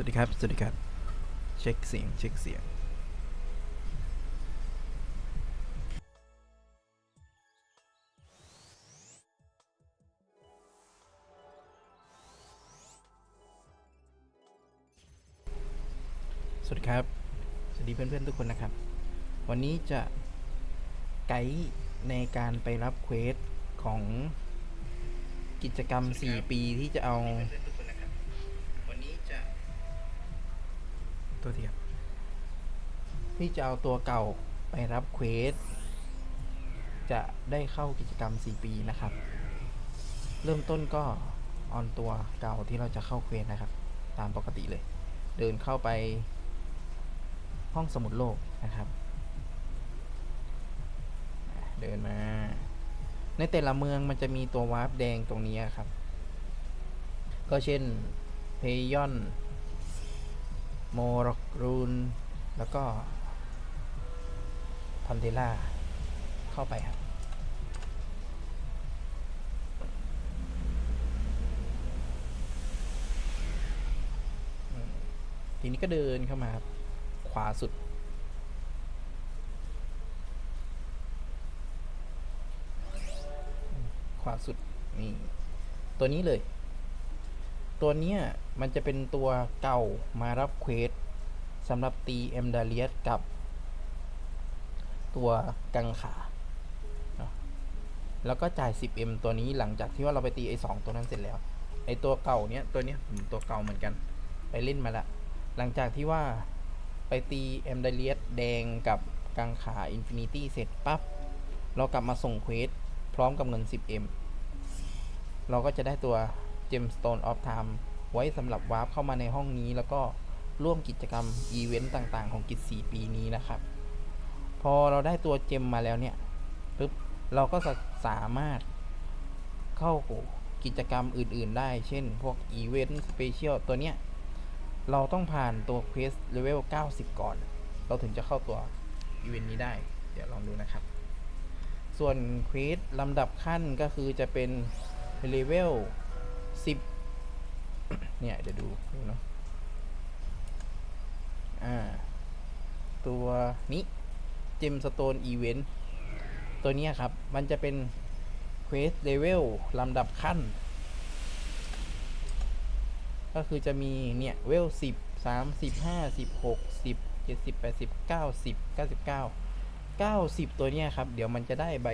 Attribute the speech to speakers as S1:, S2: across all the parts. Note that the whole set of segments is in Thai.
S1: สวัสดีครับ สวัสดีครับ เช็คเสียง เช็คเสียง สวัสดีครับ สวัสดีเพื่อนๆทุกคนนะครับ วันนี้จะไกด์ในการไปรับเควสของกิจกรรม 4 ปีที่จะเอา ตัวเทียบที่จะเอาตัวเก่าไปรับเควส จะได้เข้ากิจกรรม 4 ปีนะครับ เริ่มต้นก็ออนตัวเก่าที่เราจะเข้าเควสนะครับ ตามปกติเลย เดินเข้าไปห้องสมุดโลกนะครับ เดินมา ในแต่ละเมืองมันจะมีตัววาร์ปแดงตรงนี้ครับ ก็เช่นเพยอน โมรกรูนแล้วก็พันเทล่าเข้าไปครับ ทีนี้ก็เดินเข้ามาครับขวาสุด ขวาสุด นี่ ตัวนี้เลย ตัวเนี้ยมันจะเป็นตัวเก่ามารับเควสสำหรับตีเอ็มดาเลียสกับ ตัวกังขาแล้วก็จ่าย 10M ตัวนี้หลังจากที่ว่าเราไปตีไอ้สองตัวนั้นเสร็จแล้ว ไอ้ตัวเก่าเนี้ยตัวเนี้ยผมตัวเก่าเหมือนกัน ไปเล่นมาละ หลังจากที่ว่าไปตีเอ็มดาเลียสแดงกับกังขาอินฟินิตี้เสร็จปั๊บ เรากลับมาส่งเควสพร้อมกับเงิน 10M เราก็จะได้ตัว Gemstone of Time ไว้สำหรับวาร์ปเข้ามาในห้องนี้ แล้วก็ร่วมกิจกรรมอีเวนต์ต่างๆ ของกิจ 4 ปีนี้นะครับ พอเราได้ตัวเจมมาแล้วเนี่ยปึ๊บเราก็จะสามารถเข้ากิจกรรมอื่นๆ ได้ เช่น พวกอีเวนต์สเปเชียลตัวเนี้ย เราต้องผ่านตัวเควสเลเวล 90 ก่อน เราถึงจะเข้าตัวอีเวนต์นี้ได้ เดี๋ยวลองดูนะครับ ส่วนเควสลำดับขั้นก็คือจะเป็นเลเวล 10เนี่ยเดี๋ยวดูดูเนาะอ่า ตัวนี้เจมสโตนอีเวนต์ตัวเนี้ยครับ มันจะเป็นเควสเลเวลลำดับขั้น ก็คือจะมีเนี่ย เวลสิบสามสิบห้าสิบหกสิบเจ็ดสิบแปดสิบเก้าสิบเก้าสิบเก้าเก้าสิบตัวเนี้ยครับ เดี๋ยวมันจะได้ใบ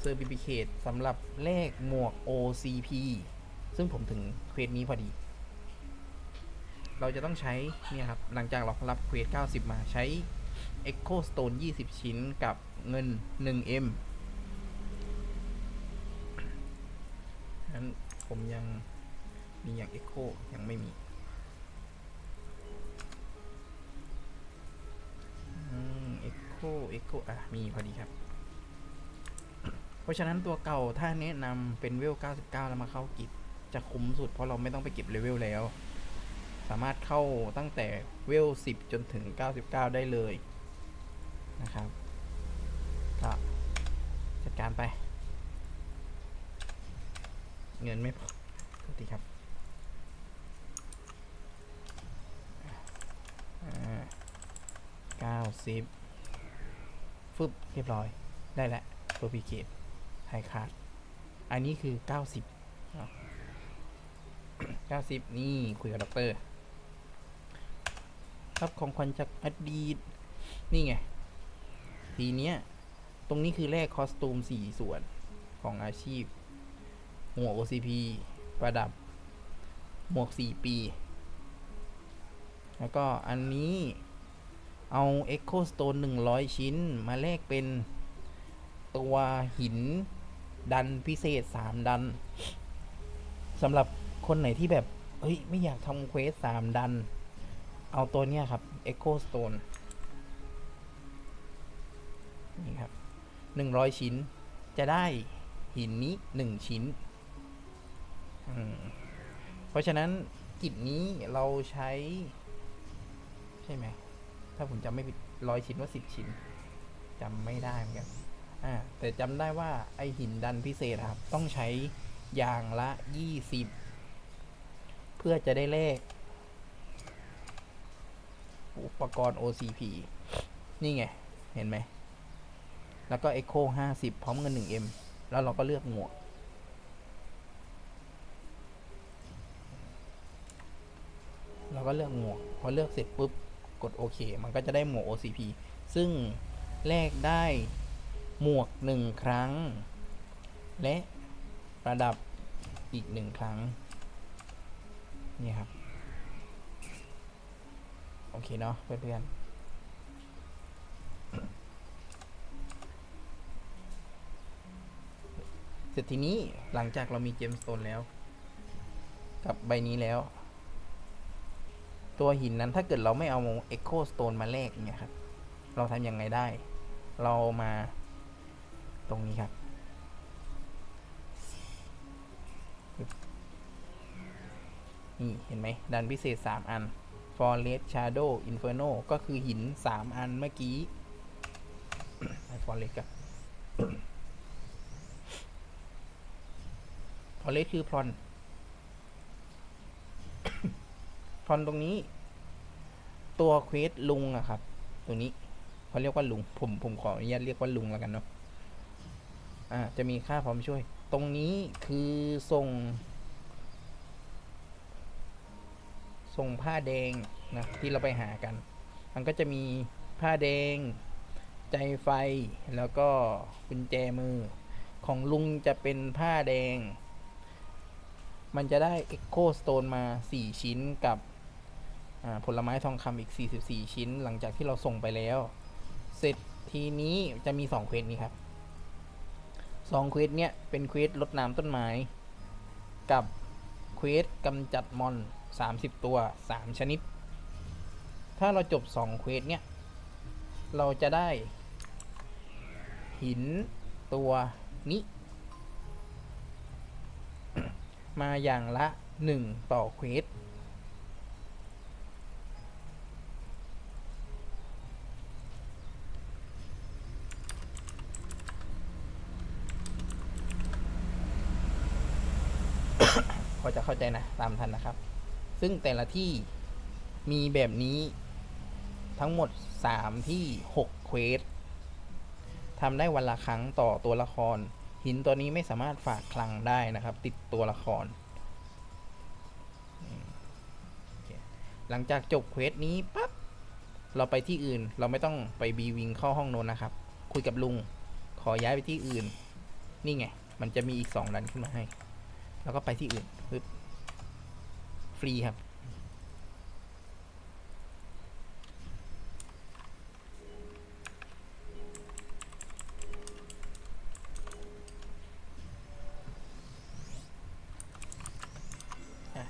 S1: เซอร์ i ิ i ิเคตสำหรับเลขหมวก OCP ซึ่งผมถึงเควสนี้พอดี เราจะต้องใช้เนี่ยครับ หลังจากเรารับเควส90 มาใช้ Echo Stone 20 ชิ้นกับเงิน 1M นั้นผมยังมีอย่าง Echo ยังไม่มีอืม Echo Echo อะ มีพอดีครับ เพราะฉะนั้นตัวเก่าถ้าแนะนำเป็นเวล 99 แล้วมาเข้ากิจ จะคุ้มสุดเพราะเราไม่ต้องไปเก็บเลเวลแล้ว สามารถเข้าตั้งแต่เวล 10 จนถึง 99 ได้เลยนะครับก็จัดการไป เงินไม่พอตีครับอ่า90ฟึบเรียบร้อยได้แล้วตัวพีเกตไฮคาร์ดอันนี้คือ 90เนา 90 นี่ คุยกับด็อกเตอร์ครับของขวัญจากอดีต นี่ไง ทีเนี้ย ตรงนี้คือแรกคอสตูมสี่ส่วนของอาชีพ หมวก OCP ประดับ หมวกสี่ปี แล้วก็อันนี้เอา Echo Stone 100 ชิ้น มาแลกเป็นตัวหินดันพิเศษ 3 ดันสำหรับ คนไหนที่แบบเฮ้ยไม่อยากทำเควส3ดัน เอาตัวเนี้ยครับ Echo Stone นี่ครับ100ชิ้น จะได้หินนี้1ชิ้น เพราะฉะนั้นกิจนี้เราใช้ ใช่ไหม ถ้าผมจำไม่ผิดร้อยชิ้นว่าสิบชิ้นจำไม่ได้เหมือนกันอ่าแต่จำได้ว่าไอหินดันพิเศษครับ ต้องใช้อย่างละยี่สิบ พื่อจะได้เลข อุปกรณ์ OCP นี่ไง เห็นไหม แล้วก็ Echo 50 พร้อมเงิน 1M แล้วเราก็เลือกหมวกเราก็เลือกหมวก พอเลือกเสร็จปุ๊บ กดโอเค มันก็จะได้หมวก OCP ซึ่งแลกได้หมวกหนึ่งครั้ง และระดับอีกหนึ่งครั้ง นี่ครับ โอเคเนาะเพื่อนๆเสร็จทีนี้หลังจากเรามีเจมสโตนแล้ว กับใบนี้แล้ว ตัวหินนั้นถ้าเกิดเราไม่เอา Echo Stone มาแลกเนี่ยครับ เราทำยังไงได้ เรามาตรงนี้ครับ นี่เห็นไหมดันพิเศษ 3 อัน Forest Shadow Inferno ก็คือหิน 3 อันเมื่อกี้ไอ้ Forest กับ Forest คือพรอนพรอนตรงนี้ ตัวเควสลุงอะครับ ตัวนี้เขาเรียกว่าลุง ผมผมขออนุญาตเรียกว่าลุงแล้วกันเนาะอ่าจะมีค่าพร้อมช่วย ตรงนี้คือส่ง ส่งผ้าแดงนะที่เราไปหากัน มันก็จะมีผ้าแดง ใจไฟแล้วก็กุญแจมือ ของลุงจะเป็นผ้าแดง มันจะได้ Echo Stone มา 4 ชิ้นกับผลไม้ทองคำอีก 44 ชิ้น หลังจากที่เราส่งไปแล้ว เสร็จทีนี้จะมี 2 เควสนี้ครับ2เควสเนี้ยเป็นเควสลดน้ำต้นไม้ กับเควสกำจัดมอน 30 ตัว 3 ชนิด ถ้าเราจบ 2 เควสเนี้ยเราจะได้ หินตัวนี้ มาอย่างละ 1 ต่อเควสพอจะเข้าใจนะ ตามทันนะครับ ซึ่งแต่ละที่มีแบบนี้ทั้งหมด 3 ที่ 6 เควสทำได้วันละครั้งต่อตัวละคร หินตัวนี้ไม่สามารถฝากคลังได้นะครับ ติดตัวละคร หลังจากจบเควสนี้ปั๊บเราไปที่อื่นเราไม่ต้องไปบีวิงเข้าห้องโน้นนะครับ คุยกับลุง ขอย้ายไปที่อื่น นี่ไง มันจะมีอีกสองดันขึ้นมาให้ แล้วก็ไปที่อื่นปึ๊บ ฟรีครับ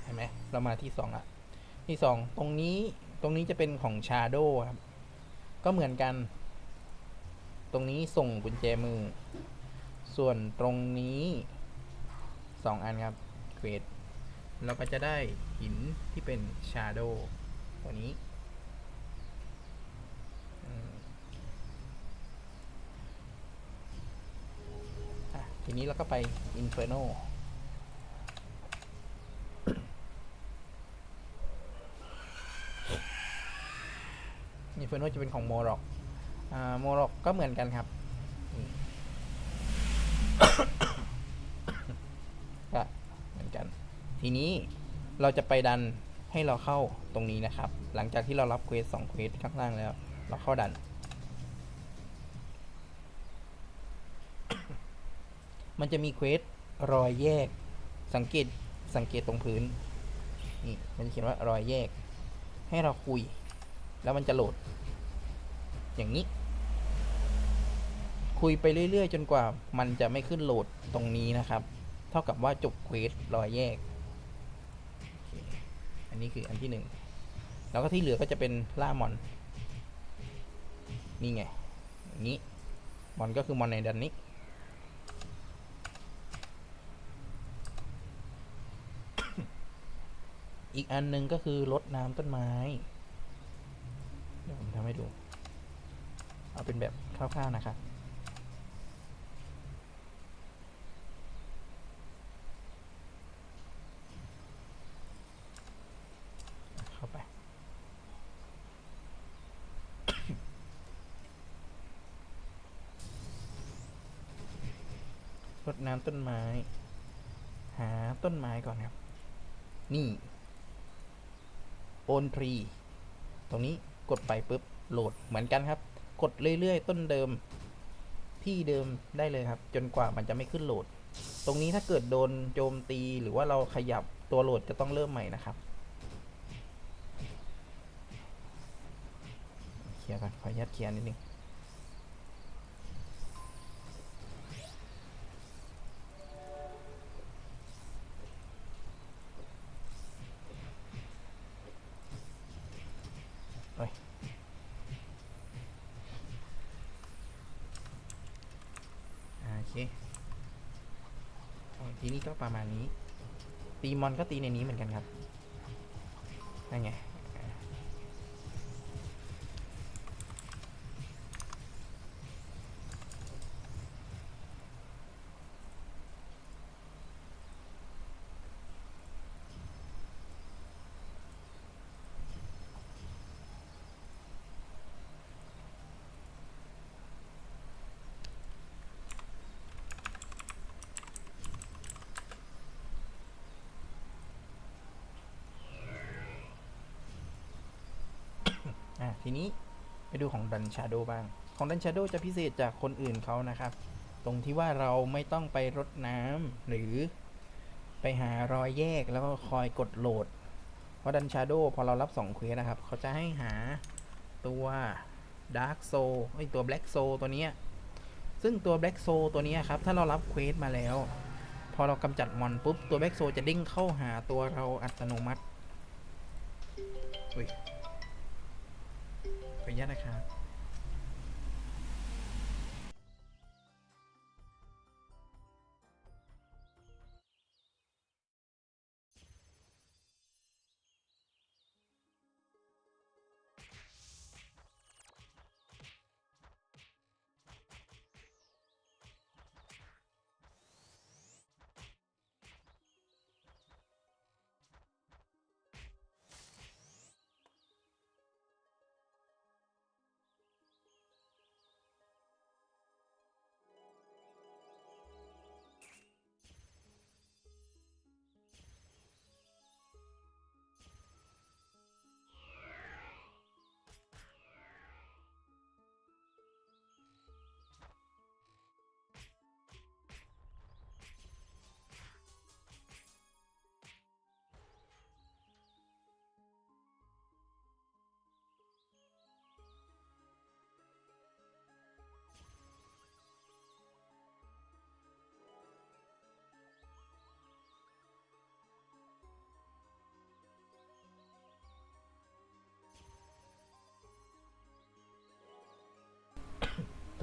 S1: เห็นไหมเรามาที่สองอะที่สองตรงนี้ตรงนี้จะเป็นของชาโดครับ ก็เหมือนกัน ตรงนี้ส่งกุญแจมือ ส่วนตรงนี้สองอันครับเควส เราก็จะได้หินที่เป็นชาโดตัวนี้ ทีนี้เราก็ไป Inferno อินเฟอร์โนจะเป็นของโมร็อกโมร็อกก็เหมือนกันครับนี่ ก็เหมือนกัน ทีนี้เราจะไปดันให้เราเข้าตรงนี้นะครับ หลังจากที่เรารับเควสสองเควสข้างล่างแล้ว เราเข้าดัน มันจะมีเควสรอยแยก สังเกตสังเกตตรงพื้นนี่มันจะเขียนว่ารอยแยก ให้เราคุย แล้วมันจะโหลด อย่างนี้ คุยไปเรื่อยๆ จนกว่ามันจะไม่ขึ้นโหลดตรงนี้นะครับ เท่ากับว่าจบเควสรอยแยก อันนี้คืออันที่หนึ่งแล้วก็ที่เหลือก็จะเป็นล่ามอน นี่ไงอย่างนี้มอนก็คือมอนในดันนี้ อีกอันหนึ่งก็คือลดน้ำต้นไม้ เดี๋ยวผมทำให้ดู เอาเป็นแบบคร่าวๆนะครับ รดน้ำต้นไม้ หาต้นไม้ก่อนครับ นี่โอนทรี ตรงนี้กดไปปุ๊บโหลดเหมือนกันครับ กดเรื่อยๆ ต้นเดิม ที่เดิมได้เลยครับ จนกว่ามันจะไม่ขึ้นโหลด ตรงนี้ถ้าเกิดโดนโจมตีหรือว่าเราขยับตัวโหลดจะต้องเริ่มใหม่นะครับเคลียร์ก่อนขออนุญาตเคลียร์นิดนึง โอ้ยอ่าโอเคโอ้ยทีนี้ ก็ประมาณนี้ ตีมอนก็ตีในนี้เหมือนกันครับนั่นไง อะ ทีนี้ไปดูของดันชาโดบ้าง ของดันชาโดจะพิเศษจากคนอื่นเขานะครับ ตรงที่ว่าเราไม่ต้องไปรดน้ำหรือไปหารอยแยกแล้วก็คอยกดโหลด เพราะดันชาโดพอเรารับ2เควสนะครับ เขาจะให้หาตัวดาร์กโซไอตัวแบล็กโซตัวเนี้ยซึ่งตัวแบล็กโซตัวนี้ครับ ถ้าเรารับเควสมาแล้ว พอเรากำจัดมอนปุ๊บ ตัวแบล็กโซจะเด้งเข้าหาตัวเราอัตโนมัติอุ้ย ขออนุญาตนะครับ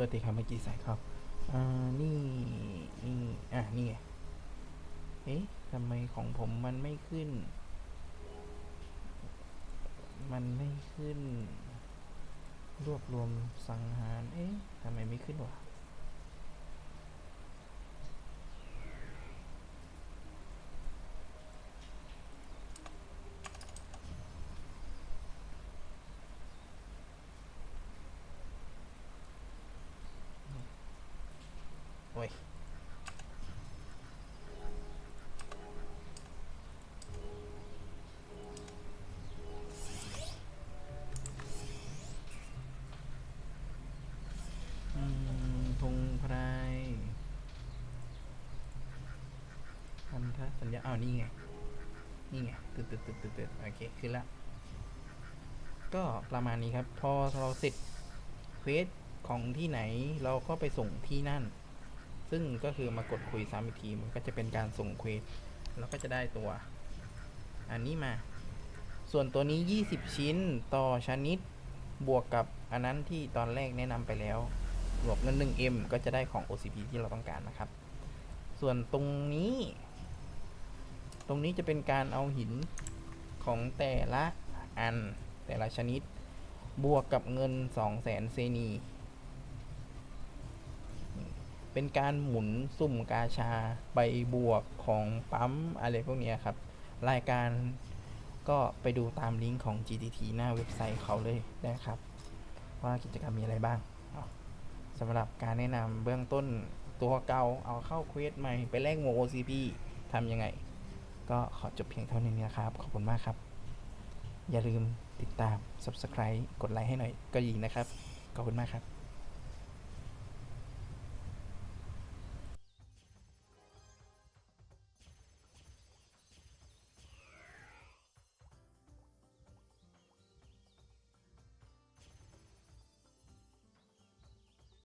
S1: ตัวตีครับเมื่อกี้ใส่เขาอ่านี่นี่อะนี่ไงเอ๊ะทำไมของผมมันไม่ขึ้น มันไม่ขึ้น รวบรวมสังหาร เอ๊ะทำไมไม่ขึ้นวะ โอ้ย อืมธงไพรพั นธสัญญาอ้าวนี่ไง นี่ไงตึ๊ดตึ๊ดตึ๊ดตึ๊ดตึ๊ดโอเค ขึ้นละ ก็ประมาณนี้ครับ พอเราเสร็จเควสของที่ไหนเราก็ไปส่งที่นั่น ซึ่งก็คือมากดคุยซ้ำอีกทีมันก็จะเป็นการส่งเควสแล้วก็จะได้ตัว อันนี้มา ส่วนตัวนี้ 20 ชิ้นต่อชนิดบวกกับอันนั้นที่ตอนแรกแนะนำไปแล้วบวกเงิน 1M ก็จะได้ของ OCP ที่เราต้องการนะครับ ส่วนตรงนี้ ตรงนี้จะเป็นการเอาหินของแต่ละอันแต่ละชนิด บวกกับเงิน 200,000เซนี เป็นการหมุนสุ่มกาชาใบบวกของปั๊มอะไรพวกนี้ครับ รายการก็ไปดูตามลิงก์ของ GTT หน้าเว็บไซต์เขาเลยนะครับ ว่ากิจกรรมมีอะไรบ้างสำหรับการแนะนำเบื้องต้นตัวเก่าเอาเข้าเควสใหม่ไปแลกโม OCP ทำยังไง ก็ขอจบเพียงเท่านี้นะครับ ขอบคุณมากครับ อย่าลืมติดตาม Subscribe กดไลค์ให้หน่อยก็ยิงนะครับ ขอบคุณมากครับ